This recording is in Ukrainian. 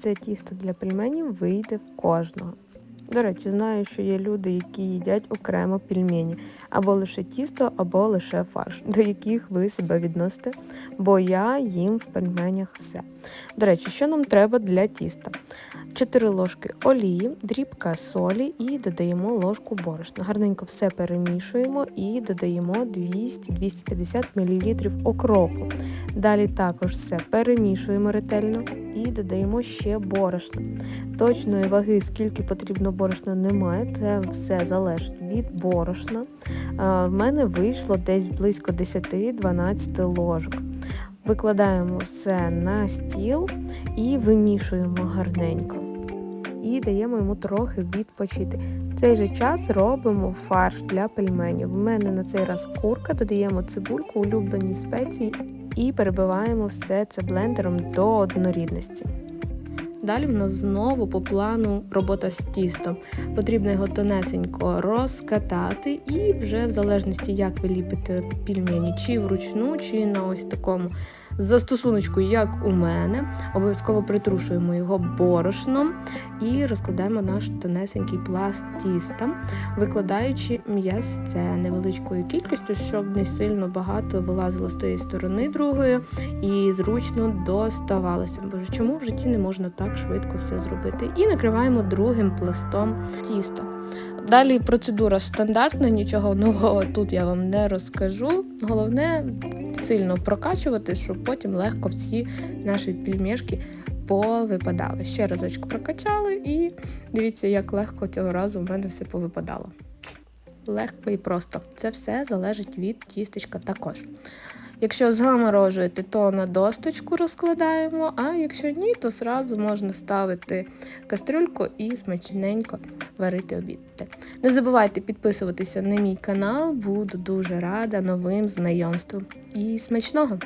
це тісто для пельменів вийде в кожного. До речі, знаю, що є люди, які їдять окремо пельмені, або лише тісто, або лише фарш, до яких ви себе відносите, бо я їм в пельменях все. До речі, що нам треба для тіста? 4 ложки олії, дрібка солі і додаємо ложку борошна. Гарненько все перемішуємо і додаємо 200-250 мл окропу. Далі також все перемішуємо ретельно і додаємо ще борошно. Точної ваги, скільки потрібно борошна, немає. Це все залежить від борошна. В мене вийшло десь близько 10-12 ложок. Викладаємо все на стіл і вимішуємо гарненько. І даємо йому трохи відпочити. В цей же час робимо фарш для пельменів. У мене на цей раз курка, додаємо цибульку, улюблені спеції і перебиваємо все це блендером до однорідності. Далі в нас знову по плану робота з тістом. Потрібно його тонесенько розкатати, і вже в залежності, як ви ліпите пельмені, чи вручну, чи на ось такому застосуночку, як у мене. Обов'язково притрушуємо його борошном і розкладаємо наш тонесенький пласт тіста, викладаючи м'ясце невеличкою кількістю, щоб не сильно багато вилазило з тієї сторони другої і зручно доставалося. Боже, чому в житті не можна так швидко все зробити? І накриваємо другим пластом тіста. Далі процедура стандартна, нічого нового тут я вам не розкажу. Головне сильно прокачувати, щоб потім легко всі наші пельмешки повипадали. Ще разочок прокачали, і дивіться, як легко цього разу в мене все повипадало. Легко і просто. Це все залежить від тістечка також. Якщо заморожуєте, то на досточку розкладаємо, а якщо ні, то зразу можна ставити кастрюльку і смачненько варити обід. Не забувайте підписуватися на мій канал, буду дуже рада новим знайомствам. І смачного!